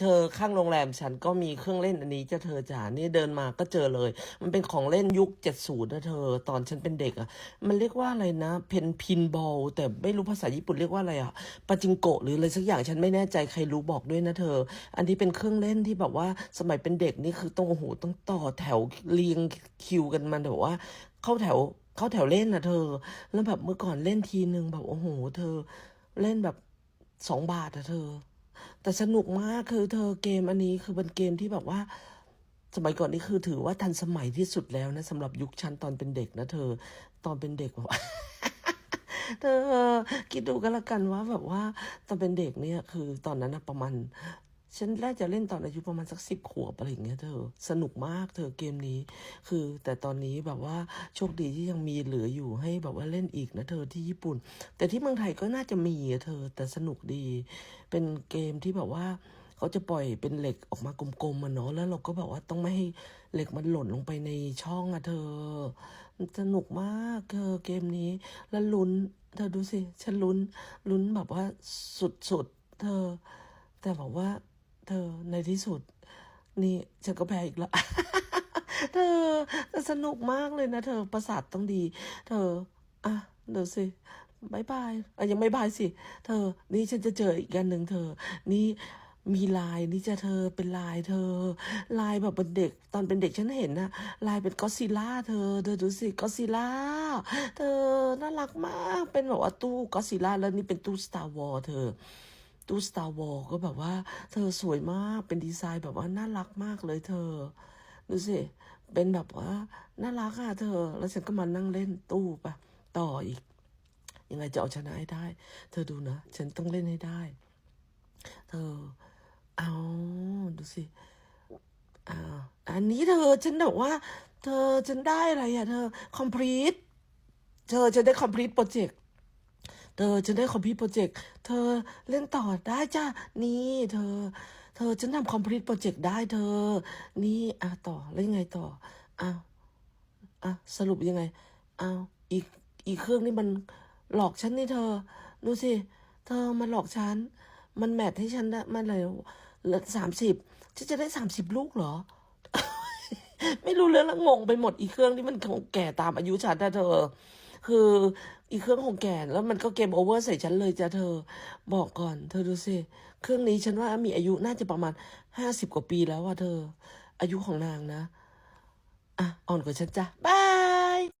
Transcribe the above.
เธอข้างโรงแรมฉันก็มีเครื่องเล่นอันนี้จะเธอจ๋านี่เดินมาก็เจอเลย มันเป็นของเล่นยุคเจ็ดศูนย์นะเธอ ตอนฉันเป็นเด็กอะ มันเรียกว่าอะไรนะ เพนพินบอล แต่ไม่รู้ภาษาญี่ปุ่นเรียกว่าอะไรอะปาจิงโกะหรืออะไรสักอย่างฉันไม่แน่ใจใครรู้บอกด้วยนะเธอ อันนี้เป็นเครื่องเล่นที่แบบว่าสมัยเป็นเด็กนี่คือต้องโอ้โหต้องต่อแถวเรียงคิวกันมันแบบว่า เข้าแถวเข้าแถวเล่นนะเธอ แล้วแบบเมื่อก่อนเล่นทีนึงแบบโอ้โห เธอ เล่นแบบสองบาทอะเธอ แต่สนุกมากคือเธอเกมอันนี้คือเป็นเกมที่แบบว่า สมัยก่อนนี่คือถือว่าทันสมัยที่สุดแล้วนะสำหรับยุคฉันตอนเป็นเด็กนะ เธอตอนเป็นเด็กแบบว่าเธอคิดดูกันละกันว่าแบบว่าตอนเป็นเด็กเนี่ย คือตอนนั้นประมาณ ฉันแรกจะเล่นตอนอายุประมาณสักสิบขวบอะไรอย่างเงี้ยเธอ สนุกมากเธอเกมนี้ คือแต่ตอนนี้แบบว่าโชคดีที่ยังมีเหลืออยู่ให้แบบว่าเล่นอีกนะเธอที่ญี่ปุ่น แต่ที่เมืองไทยก็น่าจะมีอะเธอ แต่สนุกดี เป็นเกมที่แบบว่าเขาจะปล่อยเป็นเหล็กออกมากลมๆมันเนาะแล้วเราก็แบบว่าต้องไม่ให้เหล็กมันหล่นลงไปในช่องอะเธอ สนุกมากเธอเกมนี้ แล้วลุ้น เธอดูสิ ฉันลุ้น ลุ้นแบบว่าสุดๆ เธอ แต่แบบว่า เธอในที่สุด นี่ฉันก็แพ้อีกแล้วเธอสนุกมากเลยนะเธอประสาทต้องดี เธอ อะเดี๋ยวสิบายบายอะยังไม่บายสิ เธอ นี่ฉันจะเจออีกกันหนึ่งเธอ นี่มีลายนี่จะเธอเป็นลายเธอ ลายแบบเป็นเด็ก ตอนเป็นเด็กฉันเห็นนะลายเป็นก็ซิล่าเธอ เธอดูสิก็ซิล่าเธอน่ารักมากเป็นแบบว่าตู้ก็ซิลล่าแล้วนี่เป็นตู้สตาร์วอลเธอ ตู้สตาร์วอลก็แบบว่า เธอสวยมากเป็นดีไซน์แบบว่าน่ารักมากเลยเธอ ดูสิ เป็นแบบว่าน่ารักอะเธอ แล้วฉันก็มานั่งเล่นตู้ปะต่ออีก ยังไงจะเอาชนะให้ได้ เธอดูนะ ฉันต้องเล่นให้ได้ เธอ เอาดูสิอ่าอันนี้เธอฉันแบบว่า เธอฉันได้อะไรอะเธอ complete เธอจะได้ complete project เธอฉันได้คอมพิวต์โปรเจกต์ เธอเล่นต่อได้จ้านี่เธอ เธอฉันทำคอมพลีทโปรเจกต์ได้เธอ นี่อะต่อแล้วยังไงต่อ อ้าวอะสรุปยังไง อ้าวอีกอีกเครื่องนี่มันหลอกฉันนี่เธอ ดูสิ เธอมันหลอกฉัน มันแมทให้ฉันได้มันเลยสามสิบฉันจะได้สามสิบลูกเหรอไม่รู้เรื่องแล้วงงไปหมดอีเครื่องนี่มันคงแก่ตามอายุฉันนะเธอ คืออีเครื่องของแก่แล้วมันก็เกมโอเวอร์ใส่ฉันเลยจ้ะเธอ บอกก่อน เธอดูสิเครื่องนี้ฉันว่ามีอายุน่าจะประมาณห้าสิบกว่าปีแล้วว่ะเธอ อายุของนางนะ อะ อ่อนกว่าฉันจ้ะบ้า